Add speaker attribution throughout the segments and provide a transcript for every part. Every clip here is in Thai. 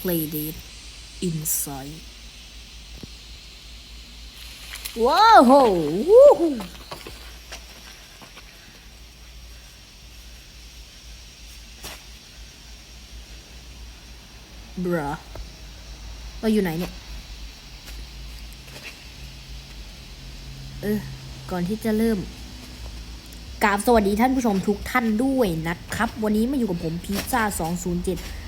Speaker 1: Playdate Inside ว้าวโหวู้ฮู้บราเราอยู่ไหนเนี่ย เออ ก่อนที่จะเริ่มกราบสวัสดีท่านผู้ชมทุกท่านด้วยนะครับ วันนี้มาอยู่กับผมพิซซ่า 207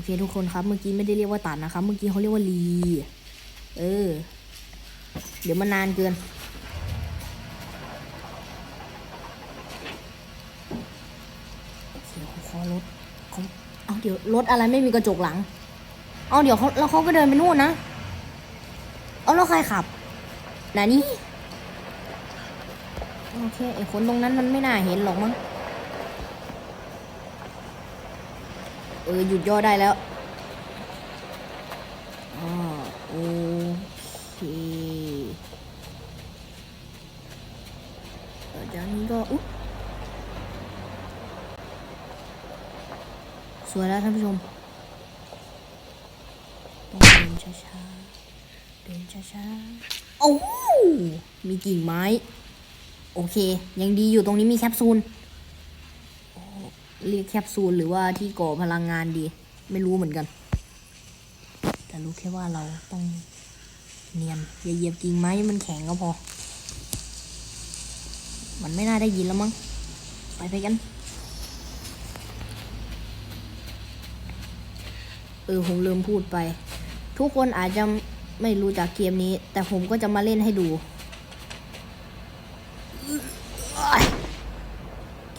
Speaker 1: อเคทุกคนครับ เมื่อกี้ไม่ได้เรียกว่าตัดนะครับ เมื่อกี้เขาเรียกว่ารี เออ เดี๋ยวมันนานเกินโอเคเขาขอรถเขาเอาเดี๋ยวรถอะไรไม่มีกระจกหลัง เอาเดี๋ยวเขาแล้วเขาก็เดินไปนู่นนะ เอาแล้วใครขับนานี่ โอเคไอ้คนตรงนั้นมันไม่น่าเห็นหรอกมั้ง ออหยุดย่อได้แล้วอ่าโอเคเออจากนี้ก็อุ๊ยสวยแล้วท่านผู้ชมต้องเดินช้าๆ เดินช้าๆ โอ้ มีกิ่งไม้ โอเค ยังดีอยู่ตรงนี้มีแคปซูล เรียกแคปซูลหรือว่าที่ก่อพลังงานดี ไม่รู้เหมือนกัน แต่รู้แค่ว่าเราต้องเนียนอย่าเหยียบกิ่งไม้มันแข็งก็พอ มันไม่น่าได้ยินแล้วมั้ง ไปไปกัน เออผมลืมพูดไป ทุกคนอาจจะไม่รู้จักเกมนี้ แต่ผมก็จะมาเล่นให้ดู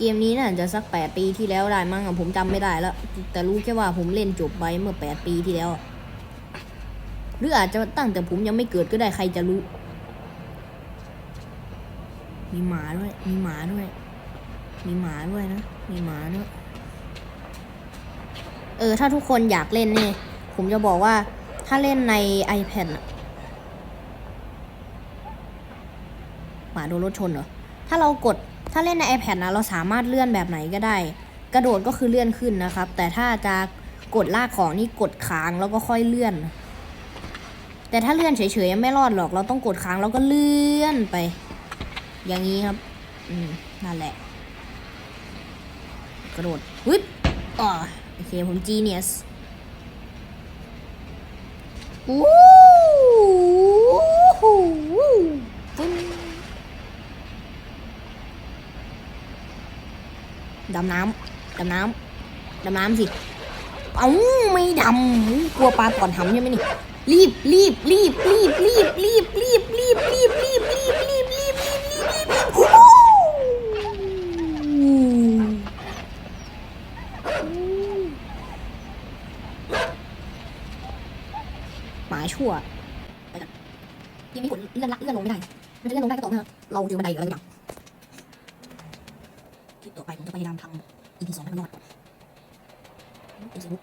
Speaker 1: เกมนี้น่าจะสักแปดปีที่แล้วได้มั้งผมจำไม่ได้แล้ว แต่รู้แค่ว่าผมเล่นจบไปเมื่อแปดปีที่แล้ว หรืออาจจะตั้งแต่ผมยังไม่เกิดก็ได้ใครจะรู้ มีหมาด้วย มีหมาด้วย มีหมาด้วยนะ มีหมาด้วย เออ ถ้าทุกคนอยากเล่นเนี่ยผมจะบอกว่าถ้าเล่นใน iPad นะหมาโดนรถชนเหรอ ถ้าเรากด ถ้าเล่นใน iPad นะเราสามารถเลื่อนแบบไหนก็ได้ กระโดดก็คือเลื่อนขึ้นนะครับ แต่ถ้าจะกดลากของนี่กดค้างแล้วก็ค่อยเลื่อน แต่ถ้าเลื่อนเฉยๆยังไม่รอดหรอก เราต้องกดค้างแล้วก็เลื่อนไป อย่างนี้ครับ อืมนั่นแหละ กระโดดฮึดอ๋อโอเคผม genius วู้ ดำน้ำดำน้ำดำน้ำสิ เอ้าไม่ดำกลัวปลาก่อนทำใช่ไหมนี่รีบรีบรีบรีบรีบรีบรีบรีบรีบรีบรีบรีบรีบรีบรีบรีบรีบหมาชั่วยังมีผลเลื่อนละเลื่อนลงไม่ได้ มันจะเลื่อนลงได้ก็ต่อเมื่อเราเจอบันไดหรืออะไรอย่างคลิปต่อไปผมจะพยายามทำ EP สองให้มันรอดเป็นเสียงลุก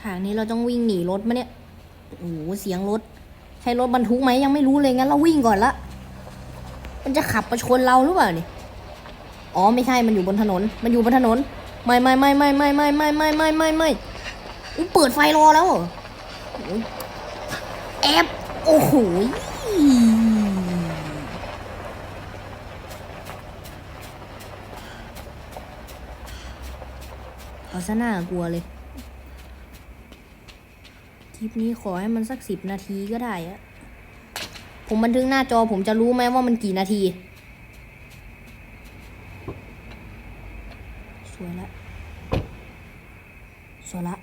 Speaker 1: ฉาก นี้เราต้องวิ่งหนีรถมาเนี่ยโอ้โหเสียงรถ ใช่รถบรรทุกไหมยังไม่รู้เลยงั้นเราวิ่งก่อนละมันจะขับมาชนเราหรือเปล่านี่อ๋อไม่ใช่มันอยู่บนถนน มันอยู่บนถนน ไม่ไม่ไม่ไม่ไม่ไม่ไม่ไม่ไม่ไม่ไม่เปิดไฟรอแล้วเหรอแอบโอ้โหเอาซะหน้ากลัวเลย ลิปนี้ขอให้มันสักสิบนาทีก็ได้อะผมบันทึกหน้าจอผมจะรู้ไหมว่ามันกี่นาที สวยละสวยละ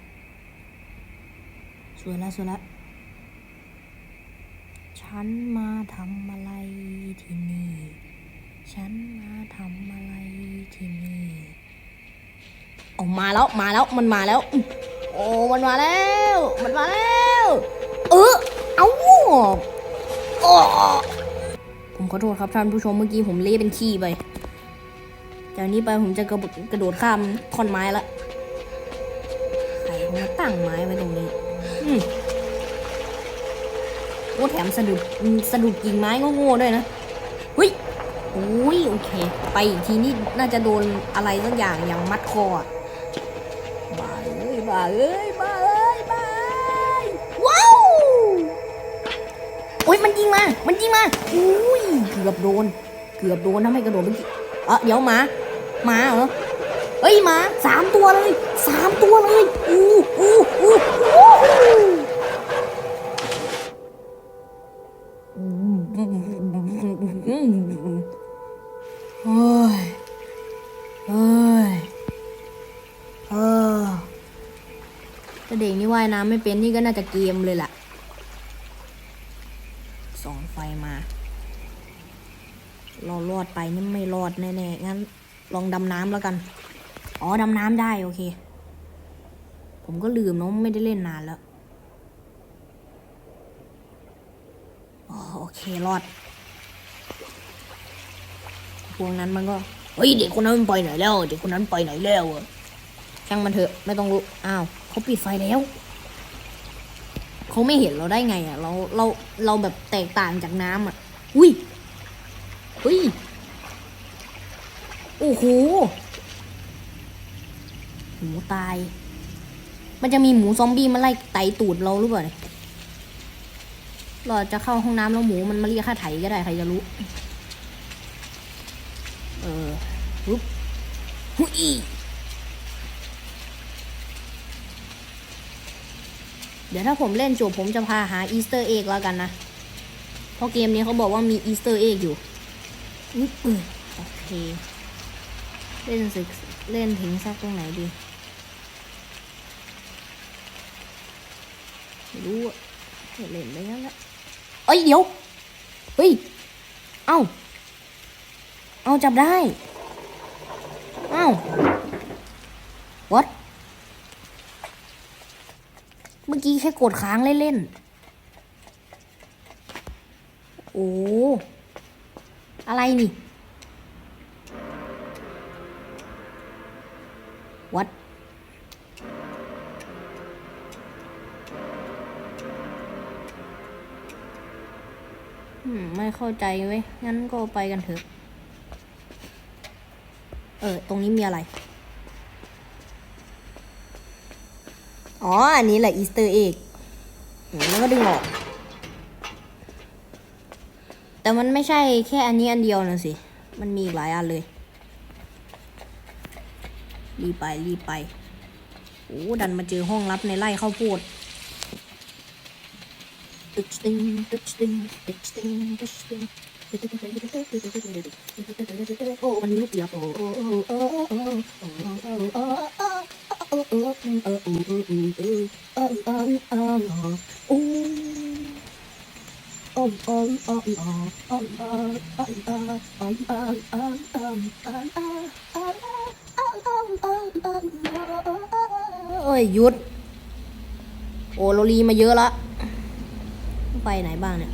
Speaker 1: สวยละสวยละฉันมาทำอะไรที่นี่ ฉันมาทำอะไรที่นี่ออกมาแล้วมาแล้วมันมาแล้ว มันมาแล้ว มันมาแล้ว เออเอาโอ้ผมขอโทษครับท่านผู้ชมเมื่อกี้ผมเละเป็นขี้ไป จากนี้ไปผมจะกระกระโดดข้ามท่อนไม้ละใครมาตั้งไม้ไว้ตรงนี้โอ้แถมสะดุดสะดุดกิ่งไม้โง่ๆด้วยนะเฮ้ยโอ้ยโอเค ไปอีกทีนี้น่าจะโดนอะไรสักอย่างอย่างมัดคอ บ้าเอ้ยบ้าเอ้ยบ้าว้าวโอ้ยมันยิงมามันยิงมาอุ้ยเกือบโดน เกือบโดนนะไม่กระโดดเมื่อกี้เออเดี๋ยวมามาเหรอเอ้ยมาสามตัวเลยสามตัวเลยอู้อู้อู้ายน้ำไม่เป็นนี่ก็น่าจะเกมเลยล่ะสองไฟมา เรารอดไปนี่ไม่รอดแน่ๆ งั้นลองดำน้ำแล้วกัน อ๋อ ดำน้ำได้โอเค ผมก็ลืมเนาะไม่ได้เล่นนานแล้วโอเครอด พวกนั้นมันก็ เฮ้ย เด็กคนนั้นไปไหนแล้ว เด็กคนนั้นไปไหนแล้วอะช่างมันเถอะ ไม่ต้องรู้ อ้าวเขาปิดไฟแล้ว เขาไม่เห็นเราได้ไงอะ เราเราเราแบบแตกต่างจากน้ำอะอุ้ยอุ้ยโอ้โหหมูตาย มันจะมีหมูซอมบี้มาไล่ไตตูดเราหรือเปล่าเราจะเข้าห้องน้ำแล้วหมูมันมาเรียกค่าไถก็ได้ใครจะรู้ เออปุ๊บหุย เดี๋ยวถ้าผมเล่นจบผมจะพาหาอีสเตอร์เอกแล้วกันนะ เพราะเกมนี้เขาบอกว่ามีอีสเตอร์เอกอยู่โอเค เล่นสึกเล่นถึงสักตรงไหนดีรู้อะเล่นไปแล้วละเอ้ยเดี๋ยว เฮ้ย เอาเอาจับได้ เอา what มื่อกี้แค่กดค้างเล่นๆ โอ้ อะไรนี่ วัด ไม่เข้าใจเว้ย งั้นก็ไปกันเถอะ เออ ตรงนี้มีอะไร อ๋อ อันนี้แหละอีสเตอร์เอกแล้วก็ดึงออก แต่มันไม่ใช่แค่อันนี้อันเดียวนะสิ มันมีหลายอันเลย รีไป รีไป โอ้ ดันมาเจอห้องลับในไร่ข้าวโพดตึ๊ดตึงตึ๊ดตึงตึ๊ดตึงตึ๊ดตึงโอ้มันลูกเดียวโอ้โอ้โอ้โอ้โอ้โอ้ โอ้ยยุด โอ้โรลีมาเยอะละ ไปไหนบ้างเนี่ย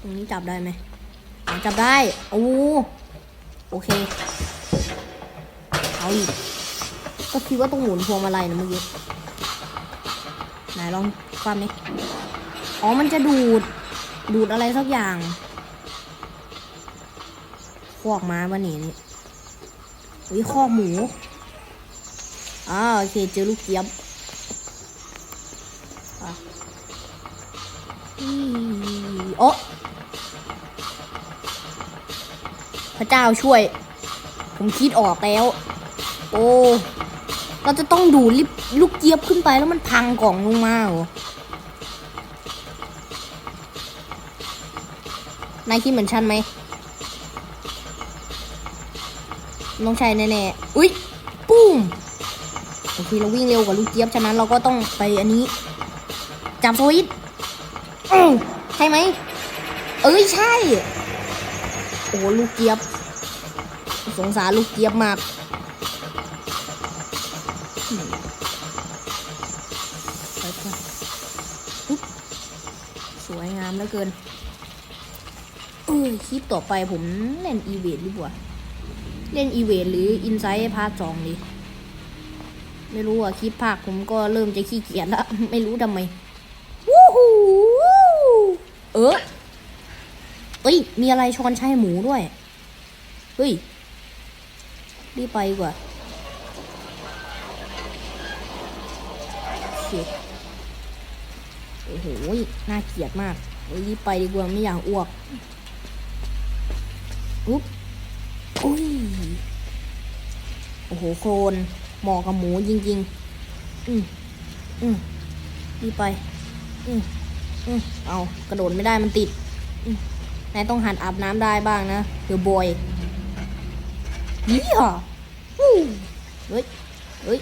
Speaker 1: ตรงนี้จับได้ไหม จับได้ โอ้โอเค กก็คิดว่าต้องหมุนพวงมาลัยนะเมื่อกี้ไหนลองความนี้อ๋อ มันจะดูด ดูดอะไรสักอย่างคอกม้าบ้านี่นี่วิคอกหมูอ่าโอเคเจอลูกเกี๊ยบอะอีโอะพระเจ้าช่วย ผมคิดออกแล้ว โอ้ เราจะต้องดูดลิบลูกเจี๊ยบขึ้นไปแล้วมันพังกล่องลงมาเหรอนายคิดเหมือนฉันไหมต้องใช่แน่ๆ อุ๊ย ปุ้ม โอเค เราวิ่งเร็วกว่าลูกเจี๊ยบ ฉะนั้นเราก็ต้องไปอันนี้ จับสวิตใช่ไหม เอ้ย ใช่ โอ้ลูกเจี๊ยบ สงสารลูกเจี๊ยบมาก ไปก่อนอุ๊บสวยงามเหลือเกิน เออคลิปต่อไปผมเล่นอีเวนต์ดีกว่า เล่นอีเวนต์หรืออินไซต์พาร์ทสองดี ไม่รู้อะ คลิปภาคผมก็เริ่มจะขี้เกียจแล้ว ไม่รู้ทำไม วู้ฮู้เออเอ้ย มีอะไรช้อนใช้หมูด้วย เฮ้ย รีบไปกว่าโอ เคโอ้โห น่าเกลียดมากเฮ้ยรีบไปดีกว่าไม่อยากอ้วกอุ๊บอุ้ย โอ้โห โคลนหมาะกับหมูจริง ๆ อืมอืมรีไป อืมอืมเอากระโดดไม่ได้มันติดอืนายต้องหัดอาบน้ำได้บ้างนะเดี๋ยวบอยยี่ห้อฮู้เฮ้ย เฮ้ย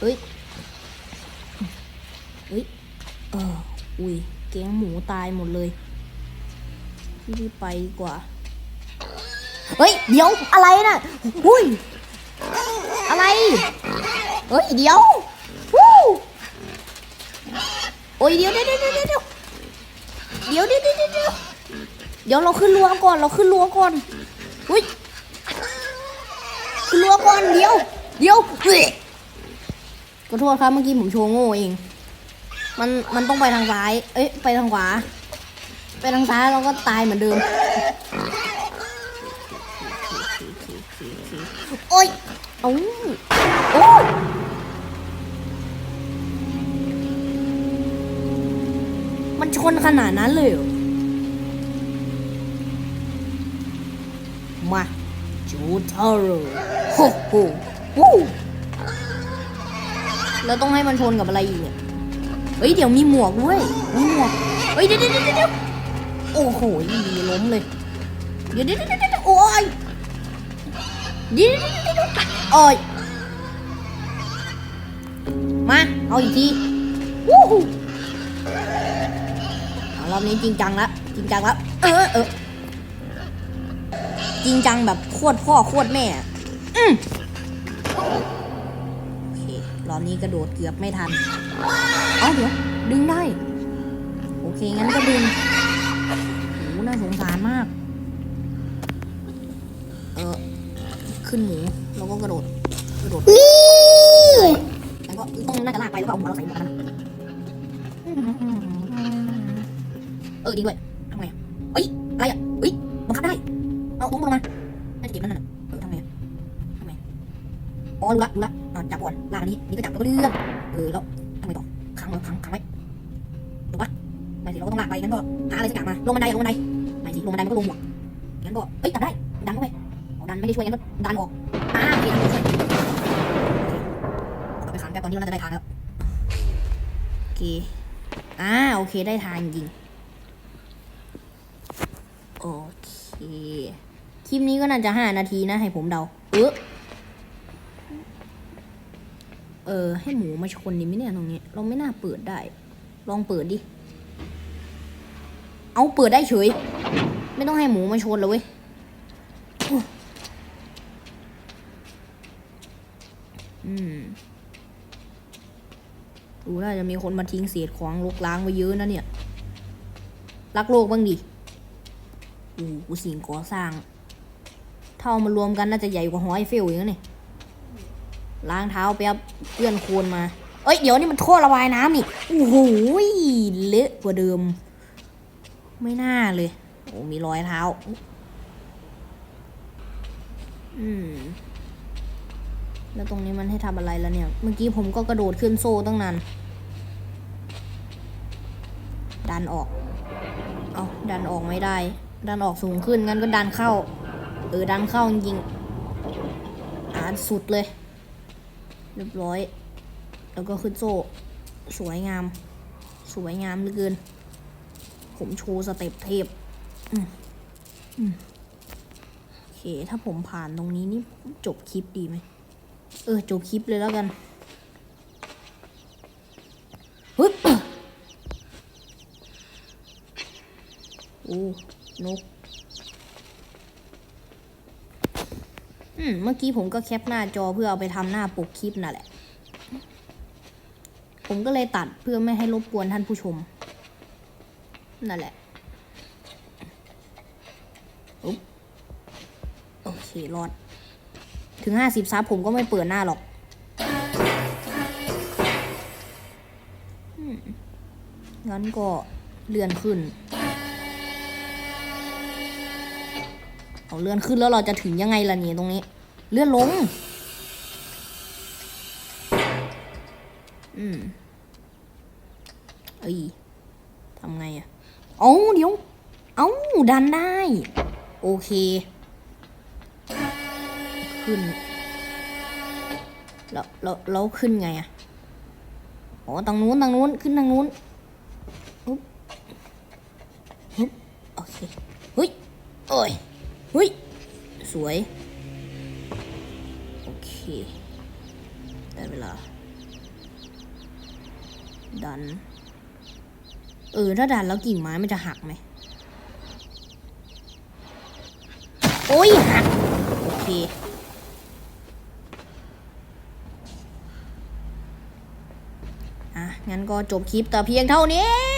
Speaker 1: เฮ้ย เฮ้ย เอออุ้ยแก๊งหมูตายหมดเลยรีบไปดีกว่า เฮ้ย เดี๋ยวอะไรน่ะหุ้ย อะไร เฮ้ย เดี๋ยววู้โอ้ยเดี๋ยวเดี๋ยวเดี๋ยวเดี๋ยวเดี๋ยวเดี๋ยวเดี๋ยวเดี๋ยวเดี๋ยวเดี๋ยวเดี๋ยวเราขึ้นรั้วก่อน เราขึ้นรั้วก่อนอุ้ยขึ้นรั้วก่อน เดี๋ยว เดี๋ยวเฮ้ยขอโทษครับเมื่อกี้ผมโชว์โง่เอง มันมันต้องไปทางซ้าย เอ้ยไปทางขวา ไปทางซ้ายเราก็ตายเหมือนเดิม โอ้ยเอาโอ้ยมันชนขนาดนั้นเลยเหรอมาจูเทอร์โฮโฮวู้แล้วต้องให้มันชนกับอะไรอีกเนี่ย เฮ้ยเดี๋ยวมีหมวกด้วย มีหมวก เฮ้ยเดี๋ยวเดี๋ยวเดี๋ยวโอ้โหล้มเลย เดี๋ยวเดี๋ยวเดี๋ยวโอ้ยเดี๋ยวเดี๋ยวเดี๋ยวโอ้ยมา เอาอีกทีวู้ฮู้รอบนี้จริงจังละจริงจังละเออเออจริงจังแบบโคตรพ่อโคตรแม่อืม เครอบนี้กระโดดเกือบไม่ทันเอเดี๋ยว ดึงได้ โอเค งั้นก็ดึงโหน่าสงสารมาก เออขึ้นหมูแล้วก็กระโดด กระโดดแล้วก็ต้องน่าจะลากไปแล้วก็เอาหัวเราใส่หมวกมันเออดีด้วยทำไงอะเอ้ยอะไรอะเอ้ยบังคับได้ เอาลงมลงมาน่าจะเก็บนั่นน่ะเออทำไงอะทำไงอ๋อรู้ละรู้ละ จับก่อนลากอันนี้นี่ก็จับแล้วก็เลื่อนเออแล้วทำไงต่อขังไว้ขังขังไว้ถูกปะไม่สิเราก็ต้องลากไปงั้นก็หาอะไรสักอย่างมาลงบันไดลงบันไดไม่สิลงบันไดมันก็ลงหมวกงั้นก็เอ้ยจับได้ดันเข้าไปดันไม่ได้ช่วยงั้นก็ดันออกอ่าโอเคดันช่วยเอาไปขันแป๊บตอนนี้เราจะได้ทางแล้วโอเคอ่าโอเคได้ทางจริงโอเคคลิปนี้ก็น่าจะห้านาทีนะให้ผมเดาเออ เออให้หมูมาชนดิไหมเนี่ยตรงนี้ เราไม่น่าเปิดได้ ลองเปิดดิ เอาเปิดได้เฉย ไม่ต้องให้หมูมาชนเลยเว้ยอืมดูน่าจะมีคนมาทิ้งเศษของลกล้างไว้เยอะนะเนี่ย รักโลกบ้างดิโอ้สิ่งก่อสร้าง เท่ามารวมกันน่าจะใหญ่กว่าหอไอเฟลอีกนะเนี่ย ล้างเท้าไปครับเปื้อนคลนมา เอ้ย เดี๋ยวนี่มันท่อระบายน้ำนี่ โอ้โหเละกว่าเดิม ไม่น่าเลย โอ้มีรอยเท้า อืม แล้วตรงนี้มันให้ทำอะไรแล้วเนี่ย เมื่อกี้ผมก็กระโดดขึ้นโซ่ตั้งนาน ดันออก เอาดันออกไม่ได้ ดันออกสูงขึ้นงั้นก็ดันเข้า เออ ดันเข้าจริงอ่านสุดเลย เรียบร้อย แล้วก็ขึ้นโซ่ สวยงาม สวยงามเหลือเกิน ผมโชว์สเต็ปเทพอืมอืมโอเค ถ้าผมผ่านตรงนี้นี่จบคลิปดีไหม เออ จบคลิปเลยแล้วกันฮึบโอ้นก อืม เมื่อกี้ผมก็แคปหน้าจอเพื่อเอาไปทำหน้าปกคลิปนั่นแหละ ผมก็เลยตัดเพื่อไม่ให้รบกวนท่านผู้ชม นั่นแหละโอเค รอด ถึงห้าสิบซับผมก็ไม่เปิดหน้าหรอกงั้นก็เลื่อนขึ้น เอาเลื่อนขึ้นแล้วเราจะถึงยังไงล่ะเนี่ยตรงนี้ เลื่อนลง อืมเอ้ยทำไงอะเอาเดี๋ยว เอาดันได้ โอเค ขึ้น แล้วแล้วแล้วขึ้นไงอะอ๋อทางนู้นทางนู้น ขึ้นทางนู้นอุ๊บฮึบโอเคเฮ้ยโอ้ย เฮ้ย สวย โอเค ได้เวลา ดัน เออ ถ้าดันแล้วกิ่งไม้มันจะหักไหม โอ้ย หัก โอเคอะงั้นก็จบคลิปแต่เพียงเท่านี้